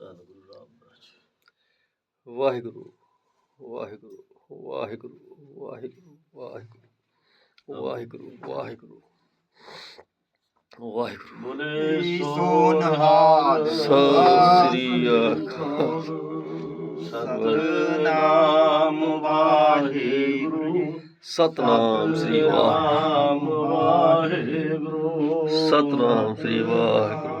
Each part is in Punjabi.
ਸਤਿਗੁਰੂ ਰਾਮਦਾਸ ਜੀ ਵਾਹਿਗੁਰੂ ਵਾਹਿਗੁਰੂ ਵਾਹਿਗੁਰੂ ਵਾਹਿਗੁਰੂ ਵਾਹਿਗੁਰੂ ਵਾਹਿਗੁਰੂ ਵਾਹਿਗੁਰੂ ਵਾਹਿਗੁਰੂ। ਬੋਲੇ ਸੋਨਹਾਲ ਸਤਿ ਸ੍ਰੀ ਅਕਾਲ। ਸਤਨਾਮ ਵਾਹਿਗੁਰੂ। ਸਤਨਾਮ ਸ੍ਰੀ ਵਾਹਿਗੁਰੂ। ਸਤਨਾਮ ਸ੍ਰੀ ਵਾਹਿਗੁਰੂ।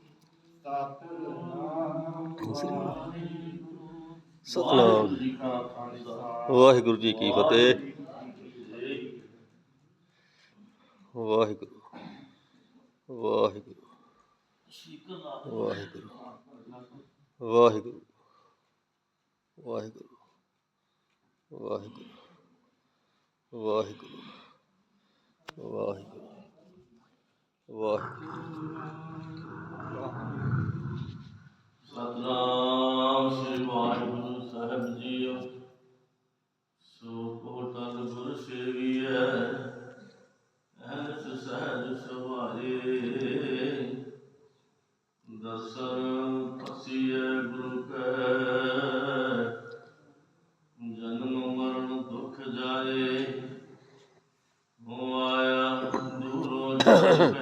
ਕਾ ਖਾਲਸਾ ਵਾਹਿਗੁਰੂ ਜੀ ਕੀ ਫਤਿਹ ਵਾਹਿਗੁਰੂ ਵਾਹਿਗੁਰੂ ਵਾਹਿਗੁਰੂ ਵਾਹਿਗੁਰੂ ਵਾਹਿਗੁਰੂ ਵਾਹਿਗੁਰੂ ਵਾਹਿਗੁਰੂ ਵਾਹਿਗੁਰੂ ਵਾਹਿਗੁਰੂ ਸਤਨਾਮ ਸ੍ਰੀ ਵਾਹਿਗੁਰੂ ਸਾਹਿਬ ਜੀਓ ਸੋ ਕੋਟਲ ਗੁਰ ਸੇਵੀਐ ਅਨਸ ਸਹਿਜ ਸੁਭਾਏ ਦਰਸ਼ਨ ਪਸੀਐ ਗੁਰੂ ਕੈ, ਜਨਮ ਮਰਨ ਦੁਖ ਜਾਏ ਹੋ ਆਇਆ ਦੂਰੋਂ ਜਾਏ।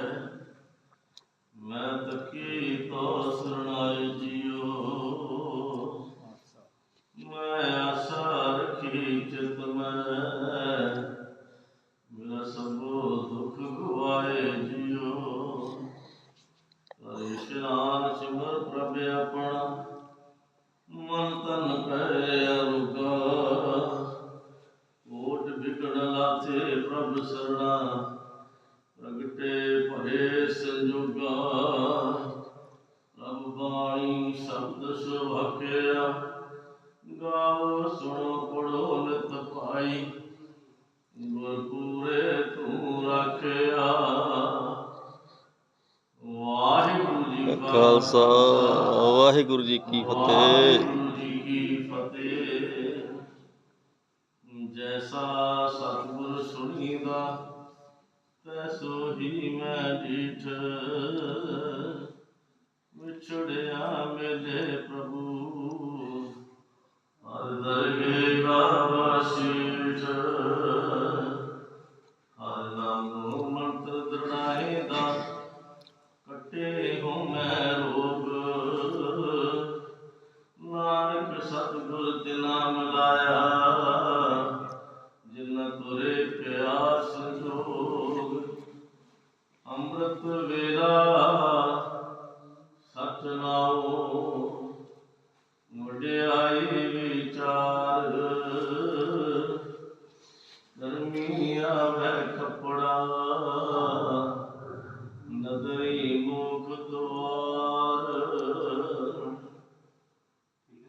ਮਨ ਤਨ ਕਰੇ ਅਰੁਗਾ ਓਟ ਵਿਗੜ ਲਾਥੇ ਪ੍ਰਭ ਸਰਣਾ। ਪ੍ਰਗਟੇ ਭਰੇ ਸੰਜੋਗਾ। ਖਾਲਸਾ ਵਾਹਿਗੁਰੂ ਜੀ ਕੀ ਫਤਿਹ ਵਾਹਿਗੁਰੂ ਜੀ ਕੀ ਫਤਿਹ ਜੈਸਾ ਸਤਿਗੁਰ ਸੁਣੀਦਾ ਤੈਸੋ ਹੀ ਮੈਂ ਡੀਠ ਵਿਛੜਿਆ ਮੇਲੇ ਪ੍ਰਭੂ ਨਾਮ ਲਾਇਆ। ਜਿਨ ਤੁਰੇ ਪਿਆ ਸੰਜੋਗ ਅੰਮ੍ਰਿਤ ਵੇਲਾ, ਸਚ ਨਾਉ ਮੁੜਿਆਈ ਵਿਚਾਰ। ਗਰਮੀ ਆਵੇ ਕਪੜਾ ਨਦਰੀ ਮੁਖ ਦੁਆਰ।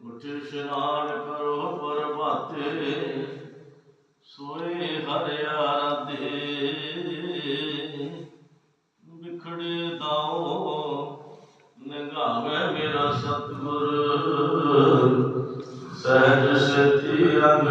ਉਠ ਇਸ਼ਨਾਨ ਕਰੋ, ਪਰ ਪ੍ਰਭਾਤੇ ਸੋਏ ਹਰਿਆ ਰਾਧੇ ਵਿਖੜੇ ਦਾਓ ਨਗਾਵੇ ਮੇਰਾ ਸਤਿਗੁਰ। ਸਹਿਜ ਸਤੀ ਅੰਗ